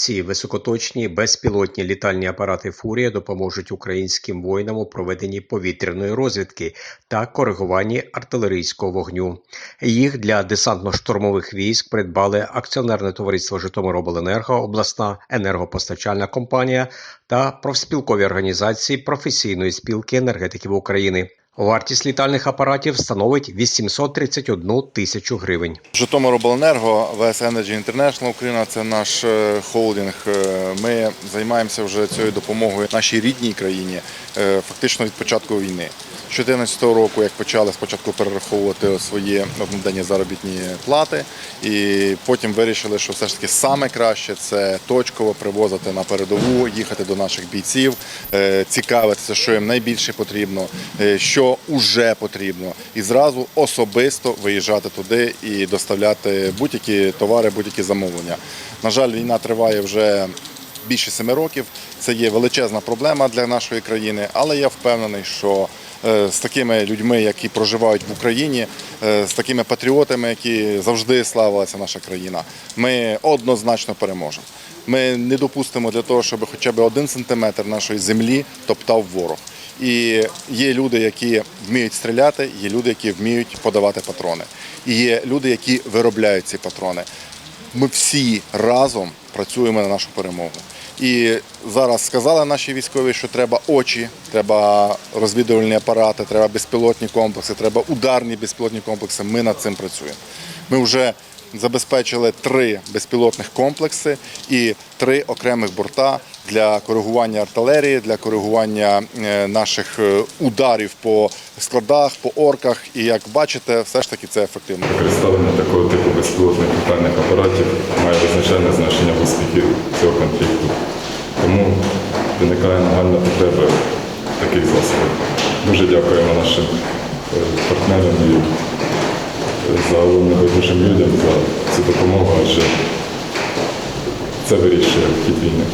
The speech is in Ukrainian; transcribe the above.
Ці високоточні безпілотні літальні апарати Фурія допоможуть українським воїнам у проведенні повітряної розвідки та коригуванні артилерійського вогню. Їх для десантно-штурмових військ придбали акціонерне товариство Житомиробленерго, обласна енергопостачальна компанія та профспілкові організації професійної спілки енергетиків України. Вартість літальних апаратів становить 831 тисячу гривень. Житомиробленерго, VS Energy International Україна це наш е, холдинг. Е, Ми займаємося вже цією допомогою нашій рідній країні е, фактично від початку війни. З 2014 року, як почали спочатку перераховувати свої одноденні заробітні плати, і потім вирішили, що все ж таки саме краще це точково привозити на передову, їхати до наших бійців, цікавитися, що їм найбільше потрібно, е, вже потрібно, і зразу особисто виїжджати туди і доставляти будь-які товари, будь-які замовлення. На жаль, війна триває вже більше семи років. Це є величезна проблема для нашої країни, але я впевнений, що е, з такими людьми, які проживають в Україні, е, з такими патріотами, які завжди славилася наша країна, ми однозначно переможемо. Ми не допустимо для того, щоб хоча б один сантиметр нашої землі топтав ворог. І є люди, які вміють стріляти, є люди, які вміють подавати патрони. І є люди, які виробляють ці патрони. Ми всі разом працюємо на нашу перемогу. І зараз сказали наші військові, що треба очі, треба розвідувальні апарати, треба безпілотні комплекси, треба ударні безпілотні комплекси. Ми над цим працюємо. Ми вже забезпечили три безпілотних комплекси і три окремих борта для коригування артилерії, для коригування е, наших е, ударів по складах, по орках. І як бачите, все ж таки це ефективно. Використання такого типу безпілотних літальних апаратів має визначальне значення в цього конфлікту. Тому виникає нагальна потреба таких засобів. Дуже дякуємо нашим е, партнерам загалом небайдужим людям за цю допомогу, адже це вирішує хід війни.